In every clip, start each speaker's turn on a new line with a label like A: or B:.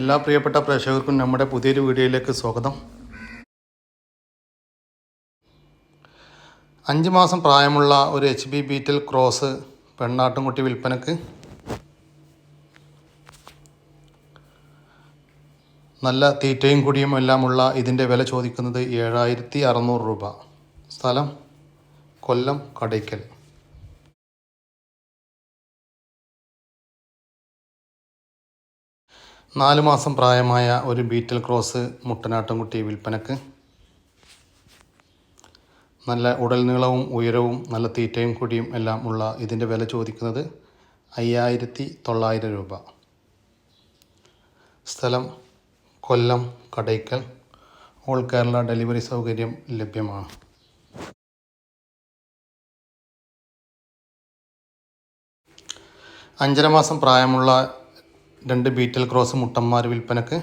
A: എല്ലാ പ്രിയപ്പെട്ട പ്രേക്ഷകർക്കും നമ്മുടെ പുതിയൊരു വീഡിയോയിലേക്ക് സ്വാഗതം. അഞ്ച് മാസം പ്രായമുള്ള ഒരു എച്ച് ബി ബീറ്റൽ ക്രോസ് പെണ്ണാട്ടുംകുട്ടി വിൽപ്പനക്ക് നല്ല തീറ്റയും കുടിയും എല്ലാമുള്ള ഇതിന്റെ വില ചോദിക്കുന്നത് ഏഴായിരത്തി അറുന്നൂറ് രൂപ. സ്ഥലം കൊല്ലം കടയ്ക്കൽ. നാല് മാസം പ്രായമായ ഒരു ബീറ്റൽ ക്രോസ് മുട്ടനാട്ടുംകുട്ടി വിൽപ്പനക്ക്. നല്ല ഉടൽ നീളവും ഉയരവും നല്ല തീറ്റയും കുടിയും എല്ലാം ഉള്ള ഇതിന്റെ വില ചോദിക്കുന്നത് അയ്യായിരത്തി തൊള്ളായിരം രൂപ. സ്ഥലം കൊല്ലം കടയ്ക്കൽ. ഓൾ കേരള ഡെലിവറി സൗകര്യം ലഭ്യമാണ്. അഞ്ചര മാസം പ്രായമുള്ള രണ്ട് ബീറ്റൽ ക്രോസ് മുട്ടന്മാർ വിൽപ്പനക്ക്.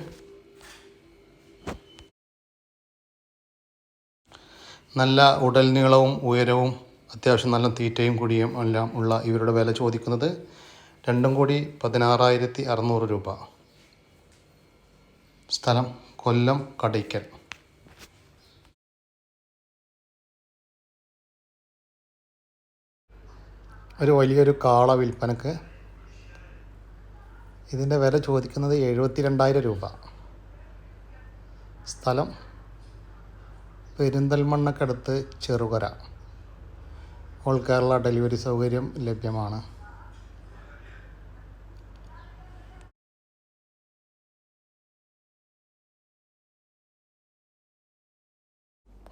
A: നല്ല ഉടൽ നീളവും ഉയരവും അത്യാവശ്യം നല്ല തീറ്റയും കുടിയും എല്ലാം ഉള്ള ഇവരുടെ വില ചോദിക്കുന്നത് രണ്ടും കൂടി പതിനാറായിരത്തി അറുന്നൂറ് രൂപ. സ്ഥലം കൊല്ലം കടയ്ക്കൽ. ഒരു വലിയൊരു കാള വിൽപ്പനക്ക് ഇതിന്റെ വില ചോദിക്കുന്നത് എഴുപത്തി രണ്ടായിരം രൂപ. സ്ഥലം പെരിന്തൽമണ്ണക്കടുത്ത് ചെറുകര. ഓൾ കേരള ഡെലിവറി സൗകര്യം ലഭ്യമാണ്.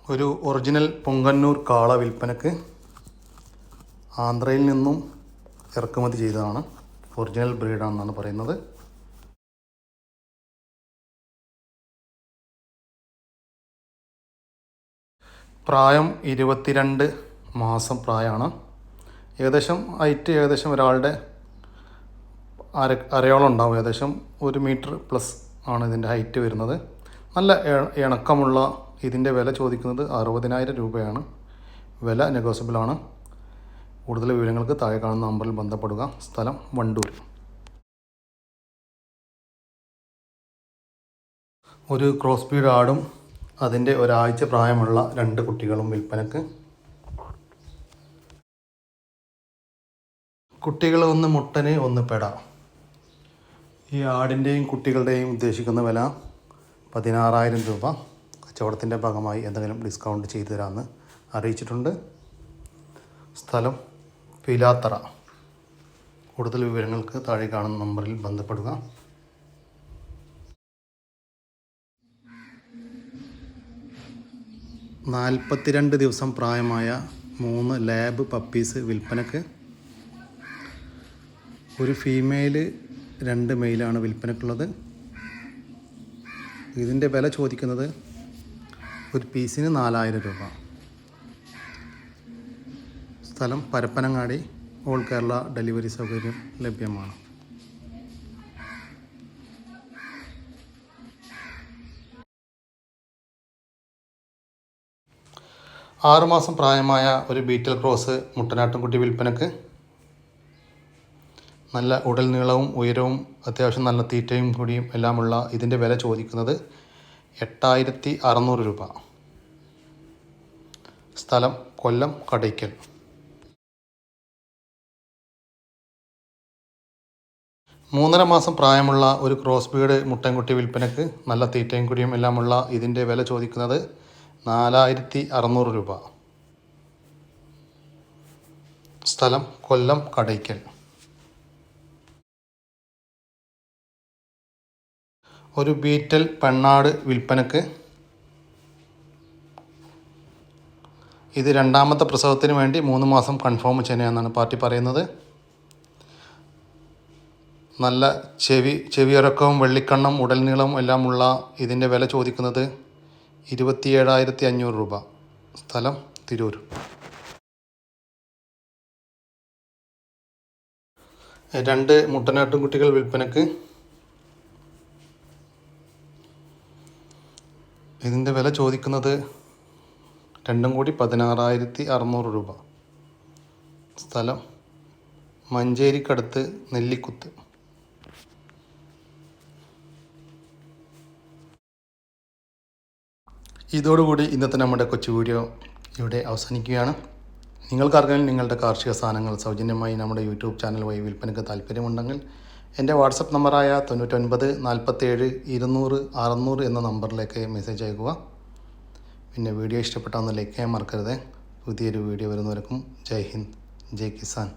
A: ഒരു ഒറിജിനൽ പൊങ്കന്നൂർ കാള വിൽപ്പനക്ക് ആന്ധ്രയിൽ നിന്നും ഇറക്കുമതി ചെയ്തതാണ്. ഒറിജിനൽ ബ്രീഡാണെന്നാണ് പറയുന്നത്. പ്രായം ഇരുപത്തിരണ്ട് മാസം പ്രായമാണ്. ഏകദേശം ഹൈറ്റ് ഏകദേശം ഒരാളുടെ അര അരയോളം ഉണ്ടാവും. ഏകദേശം ഒരു മീറ്റർ പ്ലസ് ആണ് ഇതിന്റെ ഹൈറ്റ് വരുന്നത്. നല്ല ഇണക്കമുള്ള ഇതിന്റെ വില ചോദിക്കുന്നത് അറുപതിനായിരം രൂപയാണ്. വില നെഗോസിബിളാണ് കൂടുതൽ വിവരങ്ങൾക്ക് താഴെ കാണുന്ന നമ്പറിൽ ബന്ധപ്പെടുക. സ്ഥലം വണ്ടൂർ. ഒരു ക്രോസ് ബീഡ് ആടും അതിന്റെ ഒരാഴ്ച പ്രായമുള്ള രണ്ട് കുട്ടികളും വിൽപ്പനക്ക്. കുട്ടികൾ ഒന്ന് മുട്ടന് ഒന്ന് പെട. ഈ ആടിന്റെയും കുട്ടികളുടെയും ഉദ്ദേശിക്കുന്ന വില പതിനാറായിരം രൂപ. കച്ചവടത്തിന്റെ ഭാഗമായി എന്തെങ്കിലും ഡിസ്കൗണ്ട് ചെയ്തു തരാമെന്ന് അറിയിച്ചിട്ടുണ്ട്. സ്ഥലം പിലാത്തറ. കൂടുതൽ വിവരങ്ങൾക്ക് താഴെ കാണുന്ന നമ്പറിൽ ബന്ധപ്പെടുക. നാൽപ്പത്തിരണ്ട് ദിവസം പ്രായമായ മൂന്ന് ലാബ് പപ്പീസ് വിൽപ്പനക്ക് ഒരു ഫീമെയിൽ രണ്ട് മെയിലാണ് വിൽപ്പനക്കുള്ളത്. ഇതിന്റെ വില ചോദിക്കുന്നത് ഒരു പീസിന് നാലായിരം രൂപ. സ്ഥലം പരപ്പനങ്ങാടി ഓൾ കേരള ഡെലിവറി സൗകര്യം ലഭ്യമാണ്. ആറുമാസം പ്രായമായ ഒരു ബീറ്റൽ ക്രോസ് മുട്ടനാട്ടുംകുട്ടി വിൽപ്പനക്ക് നല്ല ഉടൽ നീളവും ഉയരവും അത്യാവശ്യം നല്ല തീറ്റയും കൂടിയും എല്ലാമുള്ള ഇതിന്റെ വില ചോദിക്കുന്നത് എട്ടായിരത്തി അറുന്നൂറ് രൂപ. സ്ഥലം കൊല്ലം കടയ്ക്കൽ. മൂന്നര മാസം പ്രായമുള്ള ഒരു ക്രോസ് ബീഡ് മുട്ടൻകുട്ടി വിൽപ്പനക്ക് നല്ല തീറ്റയും കുടിയും എല്ലാമുള്ള ഇതിന്റെ വില ചോദിക്കുന്നത് നാലായിരത്തി അറുന്നൂറ് രൂപ. സ്ഥലം കൊല്ലം കടയ്ക്കൽ. ഒരു ബീറ്റൽ പെണ്ണാട് വിൽപ്പനക്ക് ഇത് രണ്ടാമത്തെ പ്രസവത്തിന് വേണ്ടി മൂന്ന് മാസം കൺഫേം ചെയ്യണമെന്നാണ് പാർട്ടി പറയുന്നത്. നല്ല ചെവി ചെവിയിറക്കവും വെള്ളിക്കണ്ണം ഉടൽനീളം എല്ലാം എല്ലാമുള്ള ഇതിന്റെ വില ചോദിക്കുന്നത് ഇരുപത്തി ഏഴായിരത്തി അഞ്ഞൂറ് രൂപ. സ്ഥലം തിരൂർ. രണ്ട് മുട്ടനാട്ടും കുട്ടികൾ വിൽപ്പനക്ക്. ഇതിന്റെ വില ചോദിക്കുന്നത് രണ്ടും കൂടി പതിനാറായിരത്തി അറുന്നൂറ് രൂപ. സ്ഥലം മഞ്ചേരിക്കടുത്ത് നെല്ലിക്കുത്ത്. ഇതോടുകൂടി ഇന്നത്തെ നമ്മുടെ കൊച്ചു വീഡിയോ ഇവിടെ അവസാനിക്കുകയാണ്. നിങ്ങൾക്കാർക്കെങ്കിലും നിങ്ങളുടെ കാർഷിക സാധനങ്ങൾ സൗജന്യമായി നമ്മുടെ യൂട്യൂബ് ചാനൽ വഴി വിൽപ്പനയ്ക്ക് താല്പര്യമുണ്ടെങ്കിൽ എന്റെ വാട്സപ്പ് നമ്പറായ തൊണ്ണൂറ്റൊൻപത് നാൽപ്പത്തേഴ് ഇരുന്നൂറ് അറുന്നൂറ് എന്ന നമ്പറിലേക്ക് മെസ്സേജ് അയക്കുക. പിന്നെ വീഡിയോ ഇഷ്ടപ്പെട്ടാൽ ഒന്ന് ലൈക്ക് ചെയ്യാൻ മറക്കരുത്. പുതിയൊരു വീഡിയോ വരുന്നവർക്കും ജയ് ഹിന്ദ് ജയ് കിസാൻ.